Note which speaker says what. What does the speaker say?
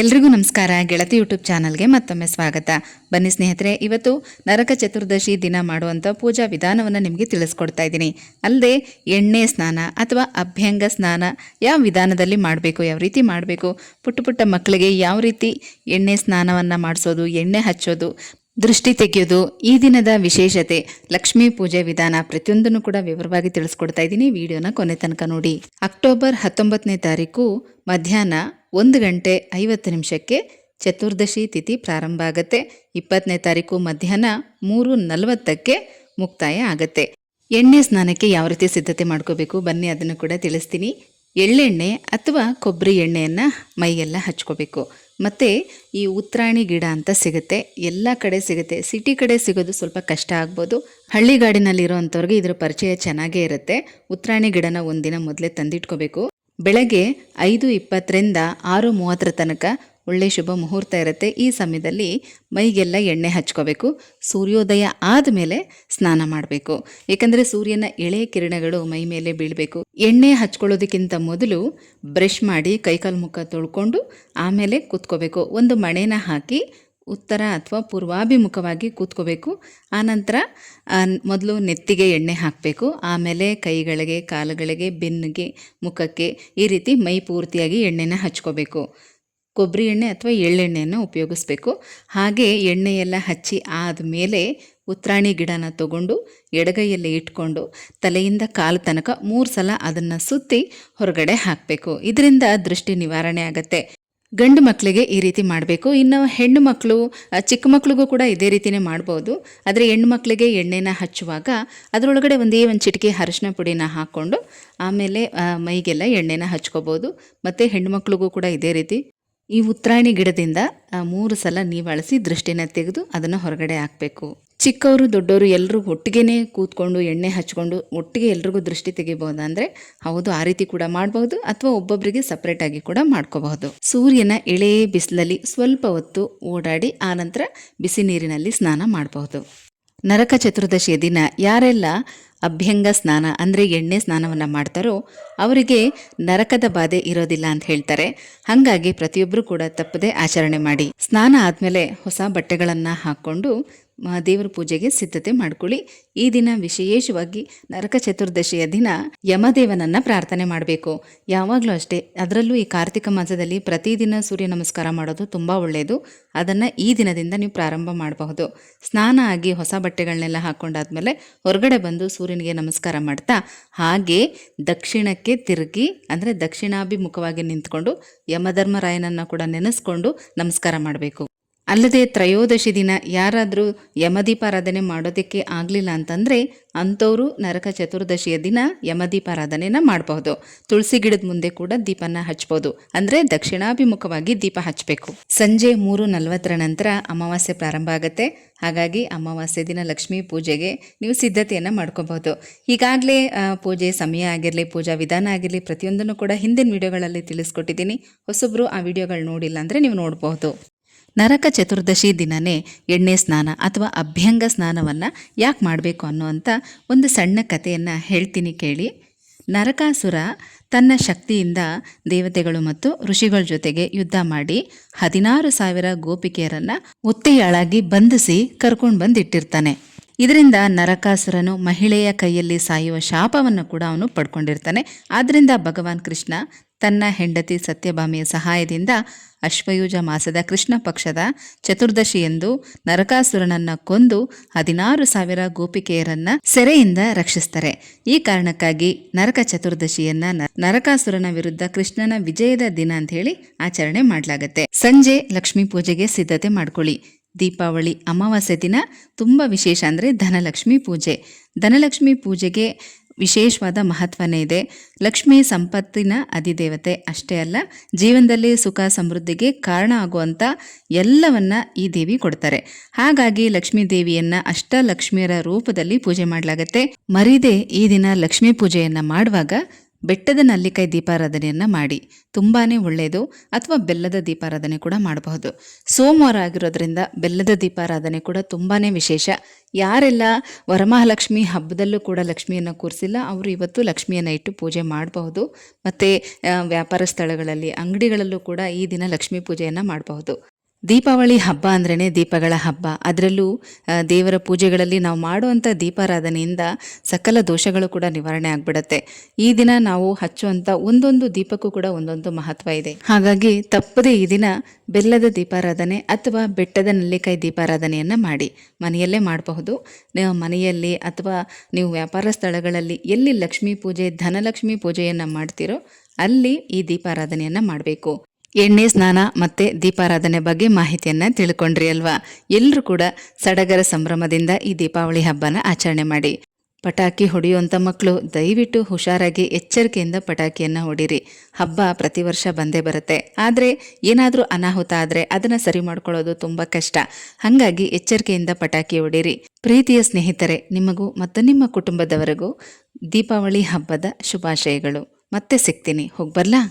Speaker 1: ಎಲ್ರಿಗೂ ನಮಸ್ಕಾರ. ಗೆಳತಿ ಯೂಟ್ಯೂಬ್ ಚಾನಲ್ಗೆ ಮತ್ತೊಮ್ಮೆ ಸ್ವಾಗತ. ಬನ್ನಿ ಸ್ನೇಹಿತರೆ, ಇವತ್ತು ನರಕ ಚತುರ್ದಶಿ ದಿನ ಮಾಡುವಂಥ ಪೂಜಾ ವಿಧಾನವನ್ನು ನಿಮಗೆ ತಿಳಿಸ್ಕೊಡ್ತಾ ಇದ್ದೀನಿ. ಅಲ್ಲದೆ ಎಣ್ಣೆ ಸ್ನಾನ ಅಥವಾ ಅಭ್ಯಂಗ ಸ್ನಾನ ಯಾವ ವಿಧಾನದಲ್ಲಿ ಮಾಡಬೇಕು, ಯಾವ ರೀತಿ ಮಾಡಬೇಕು, ಪುಟ್ಟ ಪುಟ್ಟ ಮಕ್ಕಳಿಗೆ ಯಾವ ರೀತಿ ಎಣ್ಣೆ ಸ್ನಾನವನ್ನು ಮಾಡಿಸೋದು, ಎಣ್ಣೆ ಹಚ್ಚೋದು, ದೃಷ್ಟಿ ತೆಗೆಯೋದು, ಈ ದಿನದ ವಿಶೇಷತೆ ಲಕ್ಷ್ಮೀ ಪೂಜೆ ವಿಧಾನ ಪ್ರತಿಯೊಂದನ್ನು ಕೂಡ ವಿವರವಾಗಿ ತಿಳಿಸ್ಕೊಡ್ತಾ ಇದ್ದೀನಿ. ವಿಡಿಯೋನ ಕೊನೆ ತನಕ ನೋಡಿ. ಅಕ್ಟೋಬರ್ ಹತ್ತೊಂಬತ್ತನೇ ತಾರೀಕು ಮಧ್ಯಾಹ್ನ ಒಂದು ಗಂಟೆ ಐವತ್ತು ನಿಮಿಷಕ್ಕೆ ಚತುರ್ದಶಿ ತಿಥಿ ಪ್ರಾರಂಭ ಆಗುತ್ತೆ. ಇಪ್ಪತ್ತನೇ ತಾರೀಕು ಮಧ್ಯಾಹ್ನ ಮೂರು ನಲವತ್ತಕ್ಕೆ ಮುಕ್ತಾಯ ಆಗುತ್ತೆ. ಎಣ್ಣೆ ಸ್ನಾನಕ್ಕೆ ಯಾವ ರೀತಿ ಸಿದ್ಧತೆ ಮಾಡ್ಕೋಬೇಕು? ಬನ್ನಿ, ಅದನ್ನು ಕೂಡ ತಿಳಿಸ್ತೀನಿ. ಎಳ್ಳೆಣ್ಣೆ ಅಥವಾ ಕೊಬ್ಬರಿ ಎಣ್ಣೆಯನ್ನು ಮೈಯೆಲ್ಲ ಹಚ್ಕೋಬೇಕು. ಮತ್ತು ಈ ಉತ್ರಾಣಿ ಗಿಡ ಅಂತ ಸಿಗುತ್ತೆ. ಎಲ್ಲ ಕಡೆ ಸಿಗುತ್ತೆ. ಸಿಟಿ ಕಡೆ ಸಿಗೋದು ಸ್ವಲ್ಪ ಕಷ್ಟ ಆಗ್ಬೋದು. ಹಳ್ಳಿಗಾಡಿನಲ್ಲಿರೋವಂಥವ್ರಿಗೆ ಇದರ ಪರಿಚಯ ಚೆನ್ನಾಗೇ ಇರುತ್ತೆ. ಉತ್ರಾಣಿ ಗಿಡನ ಒಂದಿನ ಮೊದಲೇ ತಂದಿಟ್ಕೋಬೇಕು. ಬೆಳಗ್ಗೆ ಐದು ಇಪ್ಪತ್ತರಿಂದ ಆರು ಮೂವತ್ತರ ತನಕ ಒಳ್ಳೆ ಶುಭ ಮುಹೂರ್ತ ಇರುತ್ತೆ. ಈ ಸಮಯದಲ್ಲಿ ಮೈಗೆಲ್ಲ ಎಣ್ಣೆ ಹಚ್ಕೋಬೇಕು. ಸೂರ್ಯೋದಯ ಆದಮೇಲೆ ಸ್ನಾನ ಮಾಡಬೇಕು. ಏಕೆಂದರೆ ಸೂರ್ಯನ ಎಳೆ ಕಿರಣಗಳು ಮೈ ಮೇಲೆ ಬೀಳಬೇಕು. ಎಣ್ಣೆ ಹಚ್ಕೊಳ್ಳೋದಕ್ಕಿಂತ ಮೊದಲು ಬ್ರಷ್ ಮಾಡಿ ಕೈಕಾಲು ಮುಖ ತೊಳ್ಕೊಂಡು ಆಮೇಲೆ ಕೂತ್ಕೋಬೇಕು. ಒಂದು ಮಣೆನ ಹಾಕಿ ಉತ್ತರ ಅಥವಾ ಪೂರ್ವಾಭಿಮುಖವಾಗಿ ಕೂತ್ಕೋಬೇಕು. ಆನಂತರ ಮೊದಲು ನೆತ್ತಿಗೆ ಎಣ್ಣೆ ಹಾಕಬೇಕು. ಆಮೇಲೆ ಕೈಗಳಿಗೆ, ಕಾಲುಗಳಿಗೆ, ಬೆನ್ನಿಗೆ, ಮುಖಕ್ಕೆ ಈ ರೀತಿ ಮೈ ಪೂರ್ತಿಯಾಗಿ ಎಣ್ಣೆನ ಹಚ್ಕೋಬೇಕು. ಕೊಬ್ಬರಿ ಎಣ್ಣೆ ಅಥವಾ ಎಳ್ಳೆಣ್ಣೆಯನ್ನು ಉಪಯೋಗಿಸ್ಬೇಕು. ಹಾಗೆ ಎಣ್ಣೆಯೆಲ್ಲ ಹಚ್ಚಿ ಆದಮೇಲೆ ಉತ್ರಾಣಿ ಗಿಡನ ತಗೊಂಡು, ಎಡಗೈಯಲ್ಲಿ ಇಟ್ಕೊಂಡು, ತಲೆಯಿಂದ ಕಾಲು ತನಕ ಮೂರು ಸಲ ಅದನ್ನು ಸುತ್ತಿ ಹೊರಗಡೆ ಹಾಕಬೇಕು. ಇದರಿಂದ ದೃಷ್ಟಿ ನಿವಾರಣೆ ಆಗುತ್ತೆ. ಗಂಡು ಮಕ್ಕಳಿಗೆ ಈ ರೀತಿ ಮಾಡಬೇಕು. ಇನ್ನು ಹೆಣ್ಣು ಮಕ್ಕಳು ಚಿಕ್ಕ ಮಕ್ಕಳಿಗೂ ಕೂಡ ಇದೇ ರೀತಿನೇ ಮಾಡ್ಬೋದು. ಆದರೆ ಹೆಣ್ಣು ಮಕ್ಕಳಿಗೆ ಎಣ್ಣೆನ ಹಚ್ಚುವಾಗ ಅದರೊಳಗಡೆ ಒಂದೇ ಒಂದು ಚಿಟಿಕೆ ಅರಿಶಿನ ಪುಡಿನ ಹಾಕ್ಕೊಂಡು ಆಮೇಲೆ ಮೈಗೆಲ್ಲ ಎಣ್ಣೆನ ಹಚ್ಕೋಬೋದು. ಮತ್ತು ಹೆಣ್ಣು ಮಕ್ಕಳಿಗೂ ಕೂಡ ಇದೇ ರೀತಿ. ಈ ಉತ್ತರಾಯಣಿ ಗಿಡದಿಂದ ಮೂರು ಸಲ ನೀವಾಳಿಸಿ ದೃಷ್ಟಿನ ತೆಗೆದು ಅದನ್ನು ಹೊರಗಡೆ ಹಾಕಬೇಕು. ಚಿಕ್ಕವರು, ದೊಡ್ಡವರು ಎಲ್ಲರೂ ಒಟ್ಟಿಗೆನೇ ಕೂತ್ಕೊಂಡು, ಎಣ್ಣೆ ಹಚ್ಕೊಂಡು ಒಟ್ಟಿಗೆ ಎಲ್ರಿಗೂ ದೃಷ್ಟಿ ತೆಗಿಬಹುದು ಅಂದರೆ ಹೌದು, ಆ ರೀತಿ ಕೂಡ ಮಾಡಬಹುದು ಅಥವಾ ಒಬ್ಬೊಬ್ಬರಿಗೆ ಸಪ್ರೇಟಾಗಿ ಕೂಡ ಮಾಡ್ಕೋಬಹುದು. ಸೂರ್ಯನ ಎಳೆ ಬಿಸಿಲಲ್ಲಿ ಸ್ವಲ್ಪ ಹೊತ್ತು ಓಡಾಡಿ ಆನಂತರ ಬಿಸಿ ನೀರಿನಲ್ಲಿ ಸ್ನಾನ ಮಾಡಬಹುದು. ನರಕ ಚತುರ್ದಶಿಯ ದಿನ ಯಾರೆಲ್ಲ ಅಭ್ಯಂಗ ಸ್ನಾನ ಅಂದರೆ ಎಣ್ಣೆ ಸ್ನಾನವನ್ನು ಮಾಡ್ತಾರೋ ಅವರಿಗೆ ನರಕದ ಬಾಧೆ ಇರೋದಿಲ್ಲ ಅಂತ ಹೇಳ್ತಾರೆ. ಹಾಗಾಗಿ ಪ್ರತಿಯೊಬ್ಬರು ಕೂಡ ತಪ್ಪದೆ ಆಚರಣೆ ಮಾಡಿ. ಸ್ನಾನ ಆದಮೇಲೆ ಹೊಸ ಬಟ್ಟೆಗಳನ್ನು ಹಾಕ್ಕೊಂಡು ಮ- ದೇವರ ಪೂಜೆಗೆ ಸಿದ್ಧತೆ ಮಾಡ್ಕೊಳ್ಳಿ. ಈ ದಿನ ವಿಶೇಷವಾಗಿ ನರಕ ಚತುರ್ದಶಿಯ ದಿನ ಯಮದೇವನನ್ನ ಪ್ರಾರ್ಥನೆ ಮಾಡಬೇಕು. ಯಾವಾಗಲೂ ಅಷ್ಟೇ, ಅದರಲ್ಲೂ ಈ ಕಾರ್ತಿಕ ಮಾಸದಲ್ಲಿ ಪ್ರತಿದಿನ ಸೂರ್ಯ ನಮಸ್ಕಾರ ಮಾಡೋದು ತುಂಬ ಒಳ್ಳೆಯದು ಅದನ್ನು ಈ ದಿನದಿಂದ ನೀವು ಪ್ರಾರಂಭ ಮಾಡಬಹುದು. ಸ್ನಾನ ಆಗಿ ಹೊಸ ಬಟ್ಟೆಗಳನ್ನೆಲ್ಲ ಹಾಕ್ಕೊಂಡಾದ್ಮೇಲೆ ಹೊರಗಡೆ ಬಂದು ಸೂರ್ಯನಿಗೆ ನಮಸ್ಕಾರ ಮಾಡ್ತಾ, ಹಾಗೆ ದಕ್ಷಿಣಕ್ಕೆ ತಿರುಗಿ, ಅಂದರೆ ದಕ್ಷಿಣಾಭಿಮುಖವಾಗಿ ನಿಂತ್ಕೊಂಡು ಯಮಧರ್ಮರಾಯನನ್ನು ಕೂಡ ನೆನೆಸ್ಕೊಂಡು ನಮಸ್ಕಾರ ಮಾಡಬೇಕು. ಅಲ್ಲದೆ ತ್ರಯೋದಶಿ ದಿನ ಯಾರಾದರೂ ಯಮದೀಪಾರಾಧನೆ ಮಾಡೋದಕ್ಕೆ ಆಗಲಿಲ್ಲ ಅಂತಂದರೆ ಅಂಥವರು ನರಕ ಚತುರ್ದಶಿಯ ದಿನ ಯಮದೀಪಾರಾಧನೆನ ಮಾಡಬಹುದು. ತುಳಸಿ ಗಿಡದ ಮುಂದೆ ಕೂಡ ದೀಪನ ಹಚ್ಬೋದು ಅಂದರೆ ದಕ್ಷಿಣಾಭಿಮುಖವಾಗಿ ದೀಪ ಹಚ್ಚಬೇಕು ಸಂಜೆ ಮೂರು ನಲವತ್ತರ ನಂತರ ಅಮಾವಾಸ್ಯೆ ಪ್ರಾರಂಭ ಆಗುತ್ತೆ. ಹಾಗಾಗಿ ಅಮಾವಾಸ್ಯೆ ದಿನ ಲಕ್ಷ್ಮೀ ಪೂಜೆಗೆ ನೀವು ಸಿದ್ಧತೆಯನ್ನು ಮಾಡ್ಕೋಬಹುದು. ಈಗಾಗಲೇ ಪೂಜೆ ಸಮಯ ಆಗಿರಲಿ, ಪೂಜಾ ವಿಧಾನ ಆಗಿರಲಿ, ಪ್ರತಿಯೊಂದನ್ನು ಕೂಡ ಹಿಂದಿನ ವಿಡಿಯೋಗಳಲ್ಲಿ ತಿಳಿಸ್ಕೊಟ್ಟಿದ್ದೀನಿ. ಹೊಸಬ್ರು ಆ ವಿಡಿಯೋಗಳು ನೋಡಿಲ್ಲ ಅಂದರೆ ನೀವು ನೋಡಬಹುದು. ನರಕ ಚತುರ್ದಶಿ ದಿನನೇ ಎಣ್ಣೆ ಸ್ನಾನ ಅಥವಾ ಅಭ್ಯಂಗ ಸ್ನಾನವನ್ನು ಯಾಕೆ ಮಾಡಬೇಕು ಅನ್ನುವಂಥ ಒಂದು ಸಣ್ಣ ಕಥೆಯನ್ನು ಹೇಳ್ತೀನಿ ಕೇಳಿ. ನರಕಾಸುರ ತನ್ನ ಶಕ್ತಿಯಿಂದ ದೇವತೆಗಳು ಮತ್ತು ಋಷಿಗಳ ಜೊತೆಗೆ ಯುದ್ಧ ಮಾಡಿ ಹದಿನಾರು ಸಾವಿರ ಗೋಪಿಕೆಯರನ್ನು ಒತ್ತೆಯಾಳಾಗಿ ಬಂಧಿಸಿ ಕರ್ಕೊಂಡು ಬಂದಿಟ್ಟಿರ್ತಾನೆ. ಇದರಿಂದ ನರಕಾಸುರನು ಮಹಿಳೆಯ ಕೈಯಲ್ಲಿ ಸಾಯುವ ಶಾಪವನ್ನು ಕೂಡ ಅವನು ಪಡ್ಕೊಂಡಿರ್ತಾನೆ. ಆದ್ದರಿಂದ ಭಗವಾನ್ ಕೃಷ್ಣ ತನ್ನ ಹೆಂಡತಿ ಸತ್ಯಭಾಮಿಯ ಸಹಾಯದಿಂದ ಅಶ್ವಯುಜ ಮಾಸದ ಕೃಷ್ಣ ಪಕ್ಷದ ಚತುರ್ದಶಿಯಂದು ನರಕಾಸುರನನ್ನ ಕೊಂದು ಹದಿನಾರು ಸಾವಿರ ಗೋಪಿಕೆಯರನ್ನ ಸೆರೆಯಿಂದ ರಕ್ಷಿಸ್ತಾರೆ. ಈ ಕಾರಣಕ್ಕಾಗಿ ನರಕ ಚತುರ್ದಶಿಯನ್ನ ನರಕಾಸುರನ ವಿರುದ್ಧ ಕೃಷ್ಣನ ವಿಜಯದ ದಿನ ಅಂತ ಹೇಳಿ ಆಚರಣೆ ಮಾಡಲಾಗುತ್ತೆ. ಸಂಜೆ ಲಕ್ಷ್ಮೀ ಪೂಜೆಗೆ ಸಿದ್ಧತೆ ಮಾಡ್ಕೊಳ್ಳಿ. ದೀಪಾವಳಿ ಅಮಾವಾಸ್ಯೆ ದಿನ ತುಂಬ ವಿಶೇಷ ಅಂದರೆ ಧನಲಕ್ಷ್ಮಿ ಪೂಜೆ. ಧನಲಕ್ಷ್ಮಿ ಪೂಜೆಗೆ ವಿಶೇಷವಾದ ಮಹತ್ವನೇ ಇದೆ. ಲಕ್ಷ್ಮಿ ಸಂಪತ್ತಿನ ಅಧಿದೇವತೆ ಅಷ್ಟೇ ಅಲ್ಲ, ಜೀವನದಲ್ಲಿ ಸುಖ ಸಮೃದ್ಧಿಗೆ ಕಾರಣ ಆಗುವಂಥ ಎಲ್ಲವನ್ನ ಈ ದೇವಿ ಕೊಡ್ತಾರೆ. ಹಾಗಾಗಿ ಲಕ್ಷ್ಮೀ ದೇವಿಯನ್ನ ಅಷ್ಟಲಕ್ಷ್ಮಿಯರ ರೂಪದಲ್ಲಿ ಪೂಜೆ ಮಾಡಲಾಗತ್ತೆ. ಮರಿದೆ ಈ ದಿನ ಲಕ್ಷ್ಮೀ ಪೂಜೆಯನ್ನ ಮಾಡುವಾಗ ಬೆಟ್ಟದ ನಲ್ಲಿಕಾಯಿ ದೀಪಾರಾಧನೆಯನ್ನು ಮಾಡಿ. ತುಂಬಾ ಒಳ್ಳೆಯದು ಅಥವಾ ಬೆಲ್ಲದ ದೀಪಾರಾಧನೆ ಕೂಡ ಮಾಡಬಹುದು. ಸೋಮವಾರ ಆಗಿರೋದ್ರಿಂದ ಬೆಲ್ಲದ ದೀಪಾರಾಧನೆ ಕೂಡ ತುಂಬಾ ವಿಶೇಷ. ಯಾರೆಲ್ಲ ವರಮಹಾಲಕ್ಷ್ಮಿ ಹಬ್ಬದಲ್ಲೂ ಕೂಡ ಲಕ್ಷ್ಮಿಯನ್ನು ಕೂರಿಸಿಲ್ಲ, ಅವರು ಇವತ್ತು ಲಕ್ಷ್ಮಿಯನ್ನು ಇಟ್ಟು ಪೂಜೆ ಮಾಡಬಹುದು. ಮತ್ತು ವ್ಯಾಪಾರ ಸ್ಥಳಗಳಲ್ಲಿ, ಅಂಗಡಿಗಳಲ್ಲೂ ಕೂಡ ಈ ದಿನ ಲಕ್ಷ್ಮೀ ಪೂಜೆಯನ್ನು ಮಾಡಬಹುದು. ದೀಪಾವಳಿ ಹಬ್ಬ ಅಂದ್ರೇ ದೀಪಗಳ ಹಬ್ಬ. ಅದರಲ್ಲೂ ದೇವರ ಪೂಜೆಗಳಲ್ಲಿ ನಾವು ಮಾಡುವಂಥ ದೀಪಾರಾಧನೆಯಿಂದ ಸಕಲ ದೋಷಗಳು ಕೂಡ ನಿವಾರಣೆ ಆಗ್ಬಿಡತ್ತೆ. ಈ ದಿನ ನಾವು ಹಚ್ಚುವಂಥ ಒಂದೊಂದು ದೀಪಕ್ಕೂ ಕೂಡ ಒಂದೊಂದು ಮಹತ್ವ ಇದೆ. ಹಾಗಾಗಿ ತಪ್ಪದೇ ಈ ದಿನ ಬೆಲ್ಲದ ದೀಪಾರಾಧನೆ ಅಥವಾ ಬೆಟ್ಟದ ನೆಲ್ಲಿಕಾಯಿ ದೀಪಾರಾಧನೆಯನ್ನು ಮಾಡಿ. ಮನೆಯಲ್ಲೇ ಮಾಡಬಹುದು. ಮನೆಯಲ್ಲಿ ಅಥವಾ ನೀವು ವ್ಯಾಪಾರ ಸ್ಥಳಗಳಲ್ಲಿ ಎಲ್ಲಿ ಲಕ್ಷ್ಮೀ ಪೂಜೆ, ಧನಲಕ್ಷ್ಮಿ ಪೂಜೆಯನ್ನು ಮಾಡ್ತೀರೋ ಅಲ್ಲಿ ಈ ದೀಪಾರಾಧನೆಯನ್ನು ಮಾಡಬೇಕು. ಎಣ್ಣೆ, ಸ್ನಾನ ಮತ್ತು ದೀಪಾರಾಧನೆ ಬಗ್ಗೆ ಮಾಹಿತಿಯನ್ನು ತಿಳ್ಕೊಂಡ್ರಿ ಅಲ್ವಾ? ಎಲ್ಲರೂ ಕೂಡ ಸಡಗರ ಸಂಭ್ರಮದಿಂದ ಈ ದೀಪಾವಳಿ ಹಬ್ಬನ ಆಚರಣೆ ಮಾಡಿ. ಪಟಾಕಿ ಹೊಡೆಯುವಂಥ ಮಕ್ಕಳು ದಯವಿಟ್ಟು ಹುಷಾರಾಗಿ ಎಚ್ಚರಿಕೆಯಿಂದ ಪಟಾಕಿಯನ್ನು ಹೊಡಿರಿ. ಹಬ್ಬ ಪ್ರತಿ ವರ್ಷ ಬಂದೇ ಬರುತ್ತೆ. ಆದರೆ ಏನಾದರೂ ಅನಾಹುತ ಆದರೆ ಅದನ್ನು ಸರಿ ಮಾಡ್ಕೊಳ್ಳೋದು ತುಂಬ ಕಷ್ಟ. ಹಾಗಾಗಿ ಎಚ್ಚರಿಕೆಯಿಂದ ಪಟಾಕಿ ಹೊಡೀರಿ. ಪ್ರೀತಿಯ ಸ್ನೇಹಿತರೆ, ನಿಮಗೂ ಮತ್ತು ನಿಮ್ಮ ಕುಟುಂಬದವರಿಗೂ ದೀಪಾವಳಿ ಹಬ್ಬದ ಶುಭಾಶಯಗಳು. ಮತ್ತೆ ಸಿಗ್ತೀನಿ. ಹೋಗ್ಬರ್ಲಾ?